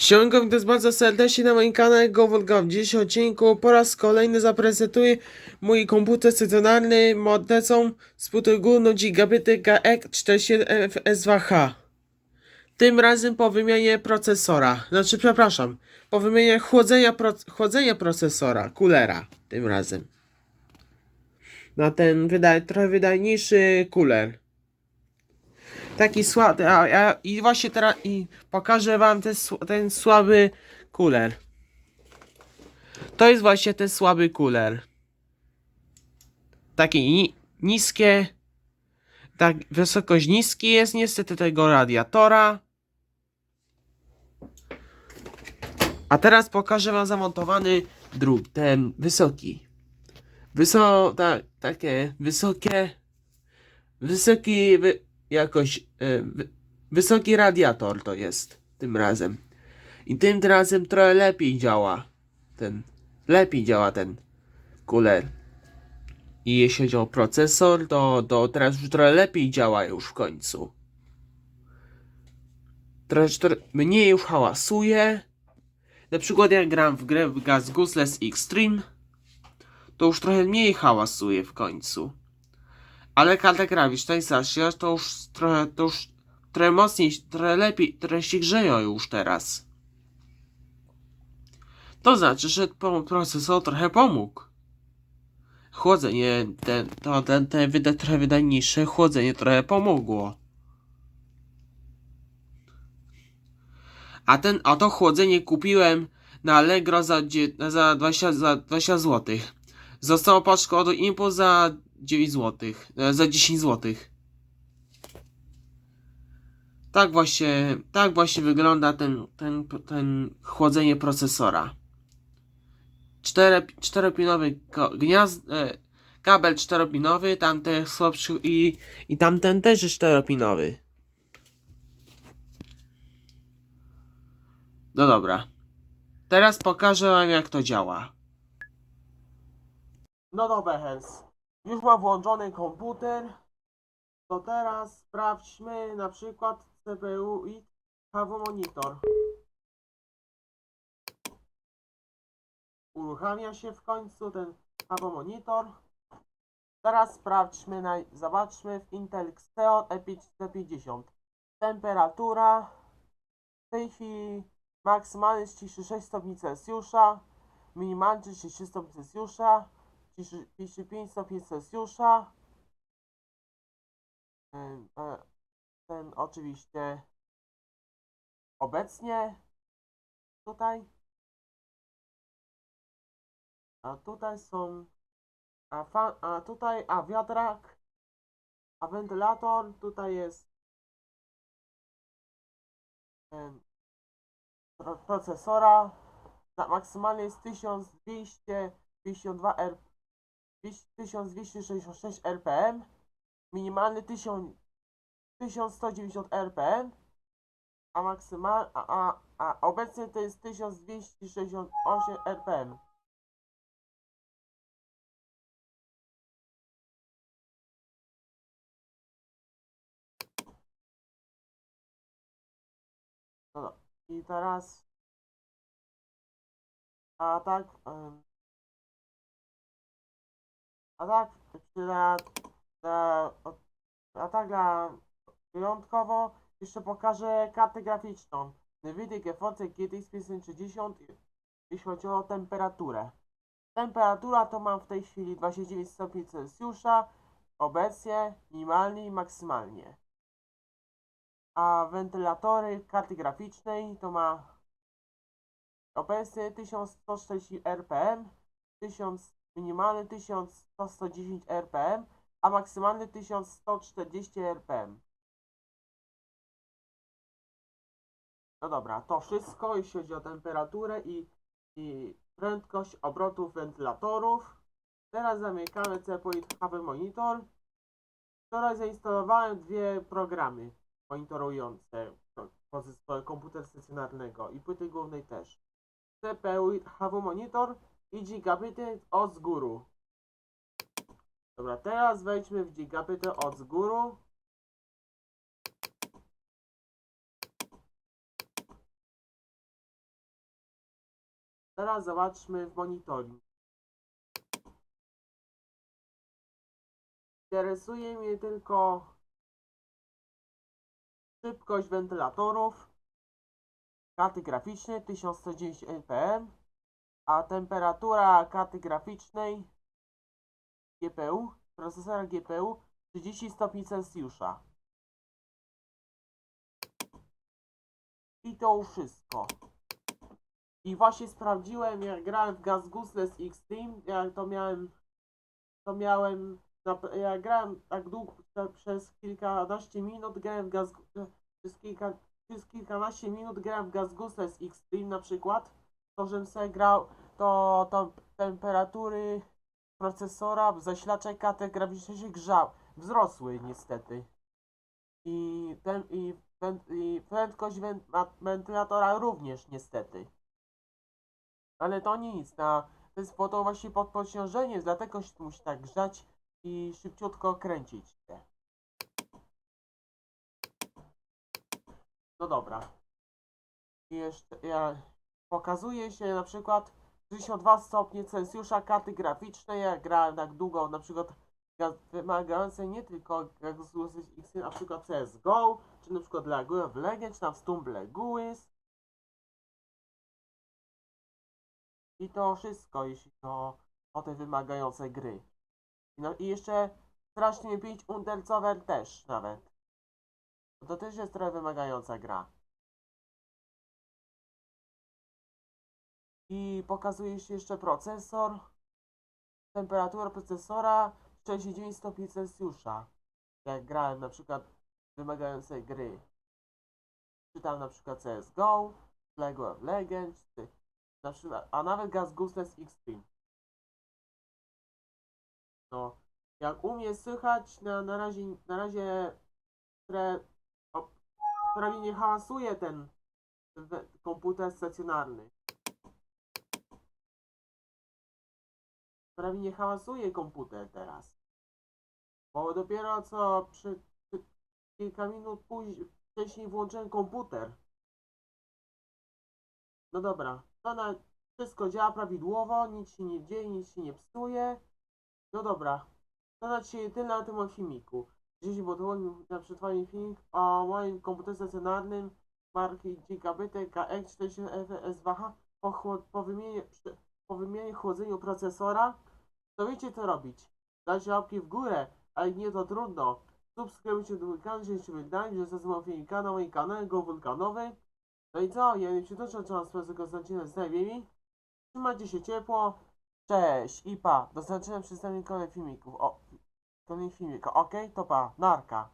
Siemanko, witam bardzo serdecznie na moim kanale GoWolga. W dzisiejszym odcinku po raz kolejny zaprezentuję mój komputer stacjonarny modecą z półtora gigabity GX 47F2H. Tym razem po wymianie procesora, znaczy przepraszam, po wymianie chłodzenia, pro, chłodzenia procesora, coolera tym razem. Na ten wydaj, trochę wydajniejszy cooler taki słaby, a, a, i właśnie teraz i pokażę wam ten, ten słaby kuler. To jest właśnie ten słaby kuler. Taki ni niskie, tak wysokość niski jest niestety tego radiatora. A teraz pokażę wam zamontowany druk, ten wysoki. Wyso, tak, takie wysokie, wysoki, wy, jakoś e, wy, wysoki radiator to jest tym razem. I tym razem trochę lepiej działa ten, lepiej działa ten cooler. I jeśli chodzi o procesor, to, to teraz już trochę lepiej działa już w końcu. Trochę, trochę mniej już hałasuje. Na przykład jak gram w grę w Gas Gusles Extreme, to już trochę mniej hałasuje w końcu. Ale karta graficzna Sasia to już trochę, to już trochę mocniej, trochę lepiej, trochę się grzeją już teraz. To znaczy, że procesor trochę pomógł. Chłodzenie, ten, to, ten, ten wyda, trochę wydajniejsze chłodzenie trochę pomogło. A ten, a to chłodzenie kupiłem na Allegro za, za 20, za 20 zł. Zostało paczką od Impu za 9 zł. Za 10 zł. Tak właśnie, tak właśnie wygląda ten, ten, ten chłodzenie procesora. Cztere, czteropinowy ko- gniazd, e, kabel czteropinowy, tamten słabszy i, i tamten też jest czteropinowy. No dobra. Teraz pokażę wam jak to działa. No dobra, Hens. Już mam włączony komputer. To teraz sprawdźmy na przykład CPU i HW monitor. Uruchamia się w końcu ten HW monitor. Teraz sprawdźmy, na, zobaczmy w Intel Xeon Epic 150. Temperatura w tej chwili maksymalnie jest 36 stopni Celsjusza, minimalnie 33 stopni Celsjusza, 35 stopni Celsjusza. Ten oczywiście obecnie tutaj. A tutaj są a, a tutaj a wiatrak, a wentylator tutaj jest pro, procesora. Maksymalnie jest 1252 R 1266 RPM, minimalny 1000, 1190 RPM, a maksymal, a, a, a obecnie to jest 1268 RPM. No, i teraz, a tak, em, a tak, dla, dla, a tak dla wyjątkowo jeszcze pokażę kartę graficzną. Nvidia GeForce GTX 560 jeśli chodzi o temperaturę. Temperatura to mam w tej chwili 29 stopni Celsjusza, obecnie minimalnie i maksymalnie. A wentylatory karty graficznej to ma obecnie 1140 RPM, 1000 minimalny 1110 RPM, a maksymalny 1140 RPM. No dobra, to wszystko jeśli chodzi o temperaturę i, i prędkość obrotów wentylatorów. Teraz zamykamy CPU i HV Monitor. Wczoraj zainstalowałem dwie programy monitorujące komputer stacjonarnego i płyty głównej też. CPU HW Monitor i gigabity od z góry. Dobra, teraz wejdźmy w gigabity od z góry. Teraz zobaczmy w monitoring. Interesuje mnie tylko szybkość wentylatorów, karty graficznej 1110 npm, a temperatura karty graficznej GPU, procesora GPU 30 stopni Celsjusza. I to wszystko. I właśnie sprawdziłem, jak grałem w Gas Gusles Extreme, jak to miałem, to miałem, jak grałem tak długo, te- przez kilkanaście minut grałem w Gas, przez, kilka, przez kilkanaście minut grałem w Gas Gusles Extreme na przykład, żem se grał, to, to temperatury procesora, zasilacza karty graficznej się grzał, wzrosły niestety. I, ten, i, wen- i prędkość wentylatora również niestety. Ale to nic, na, to jest po to właśnie pod podciążenie, dlatego się musi tak grzać i szybciutko kręcić się. No dobra. I jeszcze ja, pokazuje się na przykład 62 stopnie Celsjusza karty graficznej, jak grałem tak długo, na przykład ga- wymagające nie tylko X, na przykład CSGO, czy na przykład League of Legends, czy na Stumble Guys. I to wszystko, jeśli to o te wymagające gry. No i jeszcze strasznie 5 Undercover też nawet. To też jest trochę wymagająca gra. I pokazuje się jeszcze procesor. Temperatura procesora 49 stopni Celsjusza. Jak grałem na przykład wymagające gry. Czytam na przykład CSGO, League of Legends, na przykład, a nawet Gas Gusles Extreme. No, jak u mnie słychać, na, na razie, na razie o, prawie nie hałasuje ten komputer stacjonarny. Prawie nie hałasuje komputer teraz. Bo dopiero co przy, przy kilka minut później, wcześniej włączyłem komputer. No dobra, to na wszystko działa prawidłowo, nic się nie dzieje, nic się nie psuje. No dobra, to na dzisiaj tyle na tym filmiku. Dziś było na przetwarzanie filmik o moim komputerze stacjonarnym marki Gigabity KX40S2H po, po, wymianie, po wymianie chłodzeniu procesora. To wiecie co robić. Dajcie łapki w górę, a nie to trudno. Subskrybujcie do mój kanał, jeśli się wydaje, że zazwyczaj filmika na moim kanale Go Wulkanowy. No i co? Ja nie przytoczę, co was z Konstantina Zdajwiemi. Trzymajcie się ciepło. Cześć i pa. Do zobaczenia przy następnych kolejnych filmików. O, kolejnych filmikach. Okej? To pa. Narka.